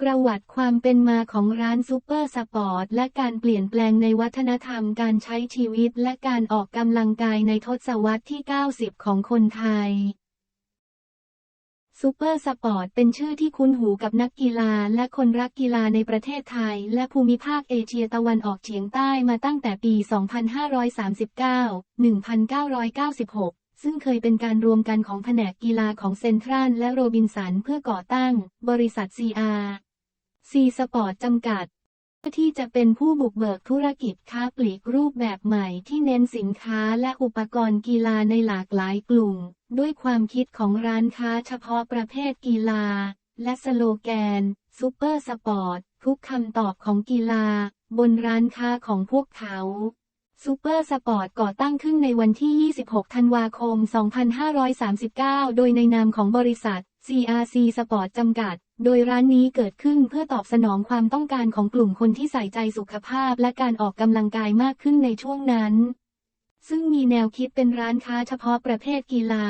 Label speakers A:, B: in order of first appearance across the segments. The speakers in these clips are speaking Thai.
A: ประวัติความเป็นมาของร้านซูเปอร์สปอร์ตและการเปลี่ยนแปลงในวัฒนธรรมการใช้ชีวิตและการออกกำลังกายในทศวรรษที่ 90 ของคนไทยซูเปอร์สปอร์ตเป็นชื่อที่คุ้นหูกับนักกีฬาและคนรักกีฬาในประเทศไทย และภูมิภาคเอเชียตะวันออกเฉียงใต้มาตั้งแต่ปี 2539-1996ซึ่งเคยเป็นการรวมกันของแผนกกีฬาของเซนทรัลและโรบินสันเพื่อก่อตั้ง บริษัท CR ซีสปอร์ตจำกัด ที่จะเป็นผู้บุกเบิกธุรกิจค้าปลีกรูปแบบใหม่ที่เน้นสินค้าและอุปกรณ์กีฬาในหลากหลายกลุ่ม ด้วยความคิดของร้านค้าเฉพาะประเภทกีฬา และสโลแกนซูเปอร์สปอร์ตทุกคำตอบของกีฬา บนร้านค้าของพวกเขาซูเปอร์สปอร์ตก่อตั้งขึ้นในวันที่ 26 ธันวาคม 2539 โดยในนามของบริษัท CRC Sport จำกัด โดยร้านนี้เกิดขึ้นเพื่อตอบสนองความต้องการของกลุ่มคนที่ใส่ใจสุขภาพและการออกกำลังกายมากขึ้นในช่วงนั้น ซึ่งมีแนวคิดเป็นร้านค้าเฉพาะประเภทกีฬา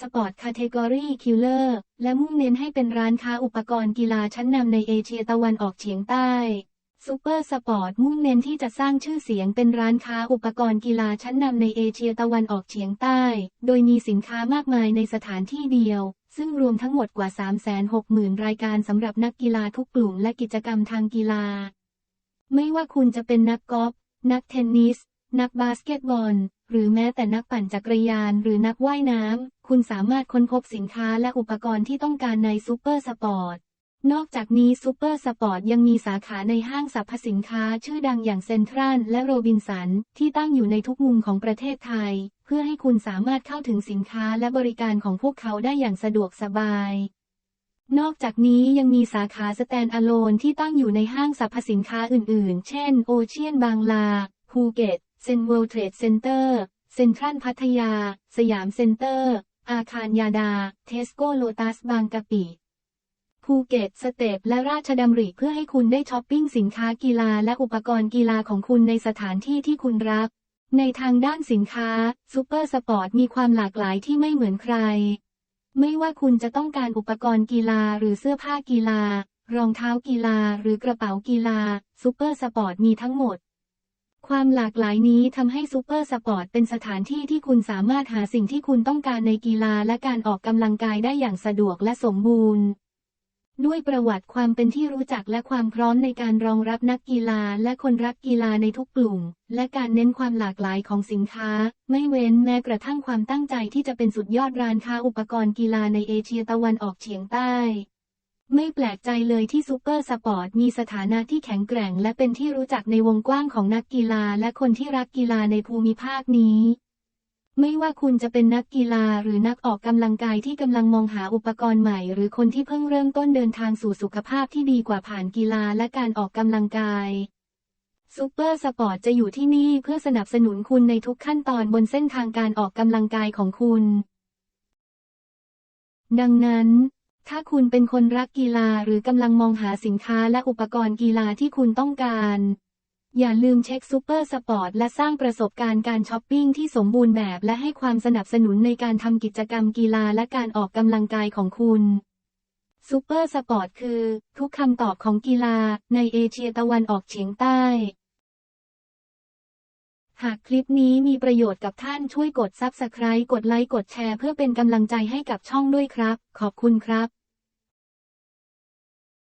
A: สปอร์ตคาเทกอรี่คิลเลอร์ และมุ่งเน้นให้เป็นร้านค้าอุปกรณ์กีฬาชั้นนำในเอเชียตะวันออกเฉียงใต้ซูเปอร์สปอร์ตมุ่งเน้นที่จะสร้างชื่อเสียงเป็นร้านค้าอุปกรณ์กีฬาชั้นนำในเอเชียตะวันออกเฉียงใต้ โดยมีสินค้ามากมายในสถานที่เดียว ซึ่งรวมทั้งหมดกว่า 360,000 รายการสำหรับนักกีฬาทุกกลุ่มและกิจกรรมทางกีฬา ไม่ว่าคุณจะเป็นนักกอล์ฟ นักเทนนิส นักบาสเกตบอล หรือแม้แต่นักปั่นจักรยานหรือนักว่ายน้ำ คุณสามารถค้นพบสินค้าและอุปกรณ์ที่ต้องการในซูเปอร์สปอร์ต นอกจากนี้ซูเปอร์สปอร์ตยังมีสาขาในห้างสรรพสินค้าชื่อดังอย่างเซ็นทรัลและโรบินสัน ที่ตั้งอยู่ในทุกมุมของประเทศไทย เพื่อให้คุณสามารถเข้าถึงสินค้าและบริการของพวกเขาได้อย่างสะดวกสบาย นอกจากนี้ยังมีสาขาสแตนอะโลนที่ตั้งอยู่ในห้างสรรพสินค้าอื่นๆ เช่น โอเชียนบางลาภูเก็ตเซนเวิลด์เทรดเซ็นเตอร์เซ็นทรัลพัทยา สยามเซ็นเตอร์ อาคารยาดา เทสโก้โลตัสบางกะปิ ภูเก็ตสเตปและราชดำริเพื่อให้คุณได้ช้อปปิ้งสินค้ากีฬาและอุปกรณ์กีฬาของคุณในสถานที่ที่คุณรัก ในทางด้านสินค้าซูเปอร์สปอร์ตมีความหลากหลายที่ไม่เหมือนใคร ไม่ว่าคุณจะต้องการอุปกรณ์กีฬาหรือเสื้อผ้ากีฬา รองเท้ากีฬาหรือกระเป๋ากีฬาซูเปอร์สปอร์ตมีทั้งหมด ความหลากหลายนี้ทำให้ซูเปอร์สปอร์ตเป็นสถานที่ที่คุณสามารถหาสิ่งที่คุณต้องการในกีฬาและการออกกำลังกายได้อย่างสะดวกและสมบูรณ์ ด้วยประวัติความเป็นที่รู้จักและความพร้อมในการรองรับนักกีฬาและคนรักกีฬาในทุกกลุ่ม และการเน้นความหลากหลายของสินค้า ไม่เว้นแม้กระทั่งความตั้งใจที่จะเป็นสุดยอดร้านค้าอุปกรณ์กีฬาในเอเชียตะวันออกเฉียงใต้ ไม่แปลกใจเลยที่ซูเปอร์สปอร์ตมีสถานะที่แข็งแกร่ง และเป็นที่รู้จักในวงกว้างของนักกีฬาและคนที่รักกีฬาในภูมิภาคนี้ ไม่ว่าคุณจะเป็นนักกีฬาหรือนักออกกำลังกายที่กำลังมองหาอุปกรณ์ใหม่ หรือคนที่เพิ่งเริ่มต้นเดินทางสู่สุขภาพที่ดีกว่าผ่านกีฬาและการออกกำลังกายซูเปอร์สปอร์ตจะอยู่ที่นี่เพื่อสนับสนุนคุณในทุกขั้นตอนบนเส้นทางการออกกำลังกายของคุณ ดังนั้น ถ้าคุณเป็นคนรักกีฬาหรือกำลังมองหาสินค้าและอุปกรณ์กีฬาที่คุณต้องการ อย่าลืมเช็คซูเปอร์สปอร์ตและสร้างประสบการณ์การช้อปปิ้งที่สมบูรณ์แบบและให้ความสนับสนุนในการทำกิจกรรมกีฬาและการออกกำลังกายของคุณซูเปอร์สปอร์ตคือ ทุกคำตอบของกีฬาในเอเชียตะวันออกเฉียงใต้ หากคลิปนี้มีประโยชน์กับท่านช่วยกดซับสไครต์กดไลค์กดแชร์เพื่อเป็นกำลังใจให้กับช่องด้วยครับ ขอบคุณครับ